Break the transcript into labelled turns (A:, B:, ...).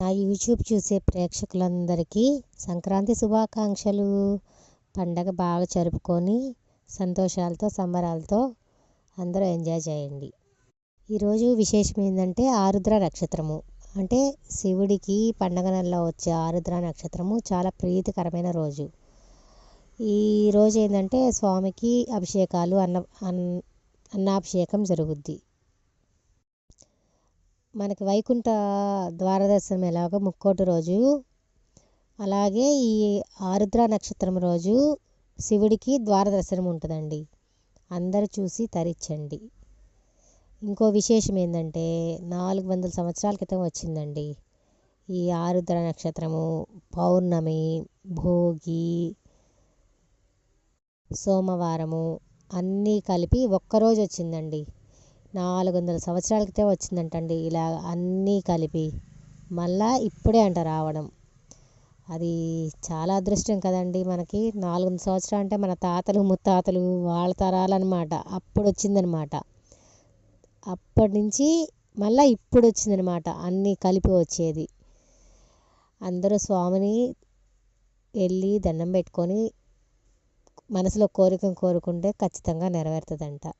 A: నా యూట్యూబ్ చూసే ప్రేక్షకులందరికీ సంక్రాంతి శుభాకాంక్షలు. పండగ బాగా జరుపుకొని సంతోషాలతో సంబరాలతో అందరూ ఎంజాయ్ చేయండి. ఈరోజు విశేషం ఏంటంటే ఆరుద్ర నక్షత్రము. అంటే శివుడికి పండగ నెలలో వచ్చే ఆరుద్ర నక్షత్రము చాలా ప్రీతికరమైన రోజు. ఈ రోజు ఏంటంటే స్వామికి అభిషేకాలు అన్న అన్నాభిషేకం జరుగుద్ది. మనకి వైకుంఠ ద్వారదర్శనం ఎలాగో ముక్కోటి రోజు అలాగే ఈ ఆరుద్ర నక్షత్రం రోజు శివుడికి ద్వారదర్శనం ఉంటుందండి. అందరూ చూసి తరించండి. ఇంకో విశేషం ఏంటంటే నాలుగు వందల సంవత్సరాల క్రితం వచ్చిందండి ఈ ఆరుద్ర నక్షత్రము. పౌర్ణమి భోగి సోమవారము అన్నీ కలిపి ఒక్కరోజు వచ్చిందండి. నాలుగు వందల సంవత్సరాల క్రితం వచ్చిందంటండి ఇలా అన్నీ కలిపి. మళ్ళా ఇప్పుడే అంట రావడం. అది చాలా అదృష్టం కదండి మనకి. నాలుగు వందల సంవత్సరాలు అంటే మన తాతలు ముత్తాతలు వాళ్ళ తరాలన్నమాట. అప్పుడు వచ్చిందనమాట అప్పటి నుంచి మళ్ళీ ఇప్పుడు వచ్చిందనమాట అన్నీ కలిపి వచ్చేది. అందరూ స్వామిని వెళ్ళి దండం పెట్టుకొని మనసులో కోరికను కోరుకుంటే ఖచ్చితంగా నెరవేరుతుందంట.